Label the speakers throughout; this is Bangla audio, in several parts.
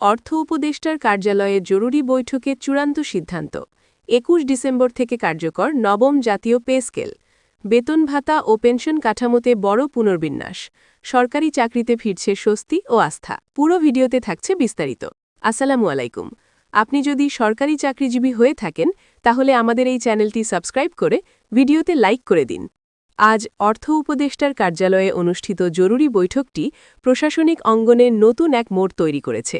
Speaker 1: অর্থ উপদেষ্টার কার্যালয়ে জরুরি বৈঠকে চূড়ান্ত সিদ্ধান্ত। একুশ ডিসেম্বর থেকে কার্যকর নবম জাতীয় পে স্কেল। বেতন ভাতা ও পেনশন কাঠামোতে বড় পুনর্বিন্যাস। সরকারি চাকরিতে ফিরছে স্বস্তি ও আস্থা। পুরো ভিডিওতে থাকছে বিস্তারিত। আসসালামু আলাইকুম। আপনি যদি সরকারি চাকরিজীবী হয়ে থাকেন, তাহলে আমাদের এই চ্যানেলটি সাবস্ক্রাইব করে ভিডিওতে লাইক করে দিন। আজ অর্থ উপদেষ্টার কার্যালয়ে অনুষ্ঠিত জরুরি বৈঠকটি প্রশাসনিক অঙ্গনে নতুন এক মোড় তৈরি করেছে।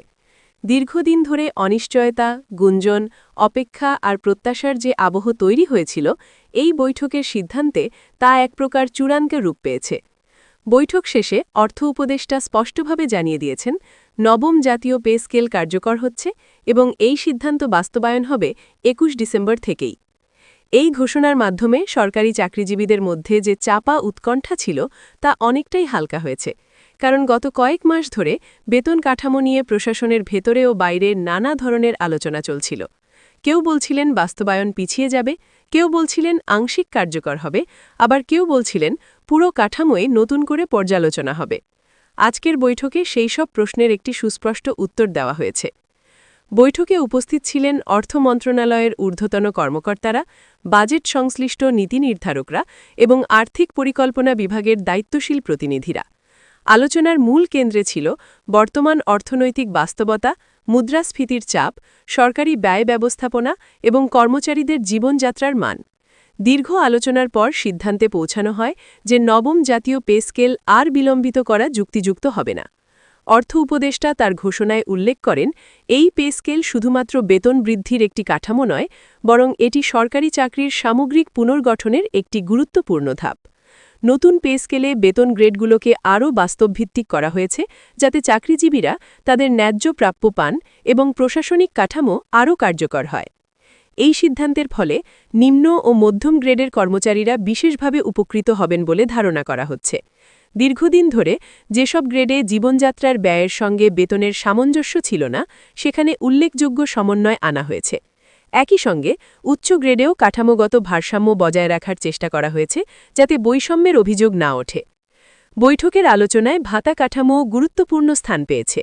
Speaker 1: দীর্ঘদিন ধরে অনিশ্চয়তা, গুঞ্জন, অপেক্ষা আর প্রত্যাশার যে আবহ তৈরি হয়েছিল, এই বৈঠকের সিদ্ধান্তে তা এক প্রকার চূড়ান্ত রূপ পেয়েছে। বৈঠক শেষে অর্থ উপদেষ্টা স্পষ্টভাবে জানিয়ে দিয়েছেন, নবম জাতীয় পে স্কেল কার্যকর হচ্ছে এবং এই সিদ্ধান্ত বাস্তবায়ন হবে একুশ ডিসেম্বর থেকেই। এই ঘোষণার মাধ্যমে সরকারি চাকরিজীবীদের মধ্যে যে চাপা উৎকণ্ঠা ছিল, তা অনেকটাই হালকা হয়েছে। কারণ গত কয়েক মাস ধরে বেতন কাঠামো নিয়ে প্রশাসনের ভেতরে ও বাইরে নানা ধরনের আলোচনা চলছিল। কেউ বলছিলেন বাস্তবায়ন পিছিয়ে যাবে, কেউ বলছিলেন আংশিক কার্যকর হবে, আবার কেউ বলছিলেন পুরো কাঠামোয় নতুন করে পর্যালোচনা হবে। আজকের বৈঠকে সেই সব প্রশ্নের একটি সুস্পষ্ট উত্তর দেওয়া হয়েছে। বৈঠকে উপস্থিত ছিলেন অর্থ মন্ত্রণালয়ের ঊর্ধ্বতন কর্মকর্তারা, বাজেট সংশ্লিষ্ট নীতি নির্ধারকরা এবং আর্থিক পরিকল্পনা বিভাগের দায়িত্বশীল প্রতিনিধিরা। আলোচনার মূল কেন্দ্রে ছিল বর্তমান অর্থনৈতিক বাস্তবতা, মুদ্রাস্ফীতির চাপ, সরকারি ব্যয় ব্যবস্থাপনা এবং কর্মচারীদের জীবনযাত্রার মান। দীর্ঘ আলোচনার পর সিদ্ধান্তে পৌঁছানো হয় যে নবম জাতীয় পে স্কেল আর বিলম্বিত করা যুক্তিযুক্ত হবে না। অর্থ উপদেষ্টা তার ঘোষণায় উল্লেখ করেন, এই পে স্কেল শুধুমাত্র বেতন বৃদ্ধির একটি কাঠামো নয়, বরং এটি সরকারি চাকরির সামগ্রিক পুনর্গঠনের একটি গুরুত্বপূর্ণ ধাপ। নতুন পে স্কেলে বেতন গ্রেডগুলোকে আরও বাস্তবভিত্তিক করা হয়েছে, যাতে চাকরিজীবীরা তাদের ন্যায্য প্রাপ্য পান এবং প্রশাসনিক কাঠামো আরও কার্যকর হয়। এই সিদ্ধান্তের ফলে নিম্ন ও মধ্যম গ্রেডের কর্মচারীরা বিশেষভাবে উপকৃত হবেন বলে ধারণা করা হচ্ছে। দীর্ঘদিন ধরে যেসব গ্রেডে জীবনযাত্রার ব্যয়ের সঙ্গে বেতনের সামঞ্জস্য ছিল না, সেখানে উল্লেখযোগ্য সমন্বয় আনা হয়েছে। একই সঙ্গে উচ্চ গ্রেডেও কাঠামোগত ভারসাম্য বজায় রাখার চেষ্টা করা হয়েছে যাতে বৈষম্যের অভিযোগ না ওঠে। বৈঠকের আলোচনায় ভাতা কাঠামো গুরুত্বপূর্ণ স্থান পেয়েছে।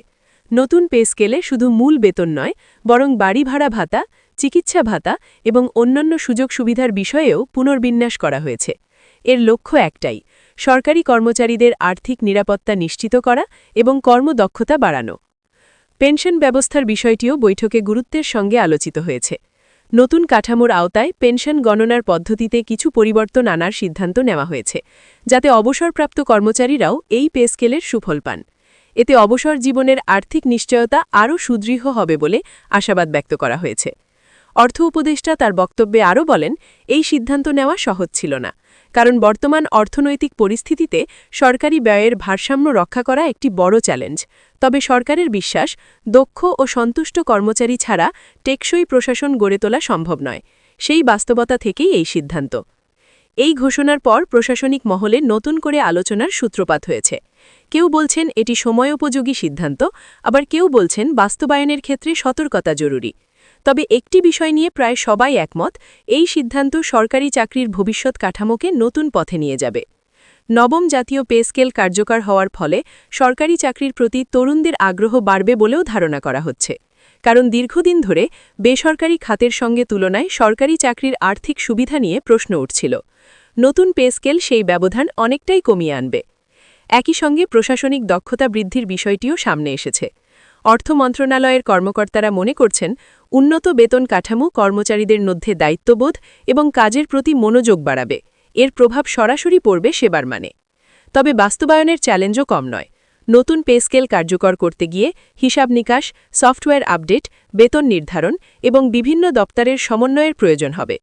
Speaker 1: নতুন পে স্কেলে শুধু মূল বেতন নয়, বরং বাড়ি ভাড়া ভাতা, চিকিৎসা ভাতা এবং অন্যান্য সুযোগ সুবিধার বিষয়েও পুনর্বিন্যাস করা হয়েছে। এর লক্ষ্য একটাই, সরকারি কর্মচারীদের আর্থিক নিরাপত্তা নিশ্চিত করা এবং কর্মদক্ষতা বাড়ানো। পেনশন ব্যবস্থার বিষয়টিও বৈঠকে গুরুত্বের সঙ্গে আলোচিত হয়েছে। নতুন কাঠামোর আওতায় পেনশন গণনার পদ্ধতিতে কিছু পরিবর্তন আনার সিদ্ধান্ত নেওয়া হয়েছে, যাতে অবসরপ্রাপ্ত কর্মচারীরাও এই পে স্কেলের সুফল পান। এতে অবসর জীবনের আর্থিক নিশ্চয়তা আরও সুদৃঢ় হবে বলে আশাবাদ ব্যক্ত করা হয়েছে। অর্থ উপদেষ্টা তার বক্তব্যে আরও বলেন, এই সিদ্ধান্ত নেওয়া সহজ ছিল না। কারণ বর্তমান অর্থনৈতিক পরিস্থিতিতে সরকারি ব্যয়ের ভারসাম্য রক্ষা করা একটি বড় চ্যালেঞ্জ। তবে সরকারের বিশ্বাস, দক্ষ ও সন্তুষ্ট কর্মচারী ছাড়া টেকসই প্রশাসন গড়ে তোলা সম্ভব নয়। সেই বাস্তবতা থেকেই এই সিদ্ধান্ত। এই ঘোষণার পর প্রশাসনিক মহলে নতুন করে আলোচনার সূত্রপাত হয়েছে। কেউ বলছেন এটি সময়োপযোগী সিদ্ধান্ত, আবার কেউ বলছেন বাস্তবায়নের ক্ষেত্রে সতর্কতা জরুরি। তবে একটি বিষয় নিয়ে প্রায় সবাই একমত, এই সিদ্ধান্ত সরকারি চাকরির ভবিষ্যৎ কাঠামোকে নতুন পথে নিয়ে যাবে। নবম জাতীয় পে স্কেল কার্যকর হওয়ার ফলে সরকারি চাকরির প্রতি তরুণদের আগ্রহ বাড়বে বলেও ধারণা করা হচ্ছে। কারণ দীর্ঘদিন ধরে বেসরকারি খাতের সঙ্গে তুলনায় সরকারি চাকরির আর্থিক সুবিধা নিয়ে প্রশ্ন উঠছিল। নতুন পে স্কেল সেই ব্যবধান অনেকটাই কমিয়ে আনবে। একই সঙ্গে প্রশাসনিক দক্ষতা বৃদ্ধির বিষয়টিও সামনে এসেছে। অর্থ মন্ত্রণালয়ের কর্মকর্তারা মনে করছেন, উন্নত বেতন কাঠামো কর্মচারীদের মধ্যে দায়িত্ববোধ এবং কাজের প্রতি মনোযোগ বাড়াবে। এর প্রভাব সরাসরি পড়বে সেবার মানে। তবে বাস্তবায়নের চ্যালেঞ্জও কম নয়। নতুন পে স্কেল কার্যকর করতে গিয়ে হিসাব নিকাশ, সফটওয়্যার আপডেট, বেতন নির্ধারণ এবং বিভিন্ন দপ্তরের সমন্বয়ের প্রয়োজন হবে।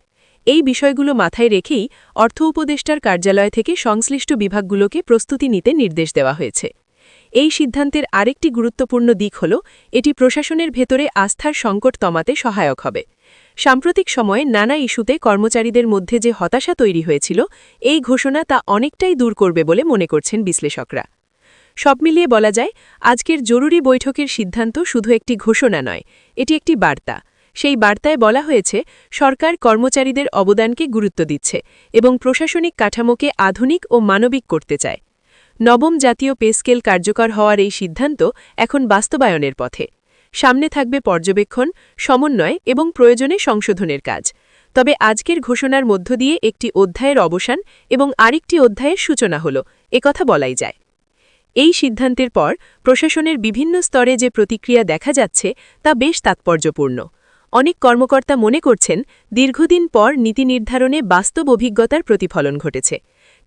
Speaker 1: এই বিষয়গুলো মাথায় রেখেই অর্থ উপদেষ্টার কার্যালয় থেকে সংশ্লিষ্ট বিভাগগুলোকে প্রস্তুতি নিতে নির্দেশ দেওয়া হয়েছে। এই সিদ্ধান্তের আরেকটি গুরুত্বপূর্ণ দিক হল, এটি প্রশাসনের ভেতরে আস্থার সংকট তমাতে সহায়ক হবে। সাম্প্রতিক সময়ে নানা ইস্যুতে কর্মচারীদের মধ্যে যে হতাশা তৈরি হয়েছিল, এই ঘোষণা তা অনেকটাই দূর করবে বলে মনে করছেন বিশ্লেষকরা। সব মিলিয়ে বলা যায়, আজকের জরুরি বৈঠকের সিদ্ধান্ত শুধু একটি ঘোষণা নয়, এটি একটি বার্তা। সেই বার্তায় বলা হয়েছে, সরকার কর্মচারীদের অবদানকে গুরুত্ব দিচ্ছে এবং প্রশাসনিক কাঠামোকে আধুনিক ও মানবিক করতে চায়। নবম জাতীয় পে স্কেল কার্যকর হওয়ার এই সিদ্ধান্ত এখন বাস্তবায়নের পথে। সামনে থাকবে পর্যবেক্ষণ, সমন্বয় এবং প্রয়োজনে সংশোধনের কাজ। তবে আজকের ঘোষণার মধ্য দিয়ে একটি অধ্যায়ের অবসান এবং আরেকটি অধ্যায়ের সূচনা হল একথা বলাই যায়। এই সিদ্ধান্তের পর প্রশাসনের বিভিন্ন স্তরে যে প্রতিক্রিয়া দেখা যাচ্ছে তা বেশ তাৎপর্যপূর্ণ। অনেক কর্মকর্তা মনে করছেন, দীর্ঘদিন পর নীতি নির্ধারণে বাস্তব অভিজ্ঞতার প্রতিফলন ঘটেছে।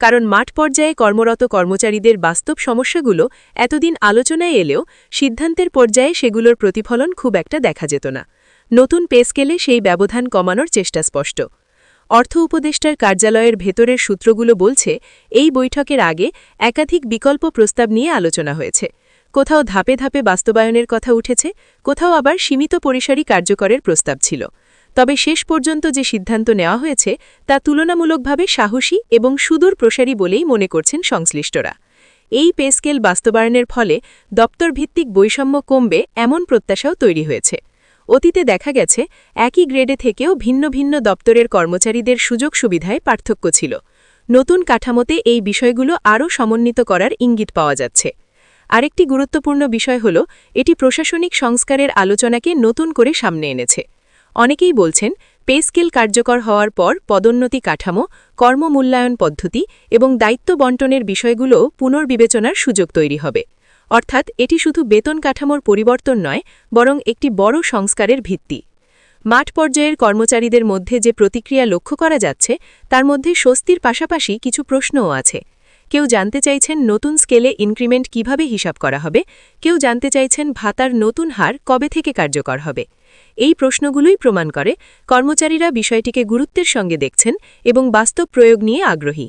Speaker 1: কারণ মাঠ পর্যায়ে কর্মরত কর্মচারীদের বাস্তব সমস্যাগুলো এতদিন আলোচনায় এলেও সিদ্ধান্তের পর্যায়ে সেগুলোর প্রতিফলন খুব একটা দেখা যেত না। নতুন পে স্কেলে সেই ব্যবধান কমানোর চেষ্টা স্পষ্ট। অর্থ উপদেষ্টার কার্যালয়ের ভেতরের সূত্রগুলো বলছে, এই বৈঠকের আগে একাধিক বিকল্প প্রস্তাব নিয়ে আলোচনা হয়েছে। কোথাও ধাপে ধাপে বাস্তবায়নের কথা উঠেছে, কোথাও আবার সীমিত পরিসরী কার্যকরের প্রস্তাব ছিল। তবে শেষ পর্যন্ত যে সিদ্ধান্ত নেওয়া হয়েছে, তা তুলনামূলকভাবে সাহসী এবং সুদূর প্রসারী বলেই মনে করছেন সংশ্লিষ্টরা। এই পেস্কেল বাস্তবায়নের ফলে দপ্তরভিত্তিক বৈষম্য কমবে এমন প্রত্যাশাও তৈরি হয়েছে। অতীতে দেখা গেছে, একই গ্রেডে থেকেও ভিন্ন ভিন্ন দপ্তরের কর্মচারীদের সুযোগ সুবিধায় পার্থক্য ছিল। নতুন কাঠামোতে এই বিষয়গুলো আরও সমন্বিত করার ইঙ্গিত পাওয়া যাচ্ছে। আরেকটি গুরুত্বপূর্ণ বিষয় হল, এটি প্রশাসনিক সংস্কারের আলোচনাকে নতুন করে সামনে এনেছে। অনেকেই বলছেন, পে স্কেল কার্যকর হওয়ার পর পদোন্নতি কাঠামো কর্মমূল্যায়ন পদ্ধতি এবং দায়িত্ব বন্টনের বিষয়গুলো পুনর্বিবেচনার সুযোগ তৈরি হবে। অর্থাৎ এটি শুধু বেতন কাঠামোর পরিবর্তন নয়, বরং একটি বড় সংস্কারের ভিত্তি। মাঠ পর্যায়ের কর্মচারীদের মধ্যে যে প্রতিক্রিয়া লক্ষ্য করা যাচ্ছে, তার মধ্যে স্বস্তির পাশাপাশি কিছু প্রশ্নও আছে। কেউ জানতে চাইছেন নতুন স্কেলে ইনক্রিমেন্ট কীভাবে হিসাব করা হবে, কেউ জানতে চাইছেন ভাতার নতুন হার কবে থেকে কার্যকর হবে। এই প্রশ্নগুলোই প্রমাণ করে কর্মচারীরা বিষয়টিকে গুরুত্বের সঙ্গে দেখছেন এবং বাস্তব প্রয়োগ নিয়ে আগ্রহী।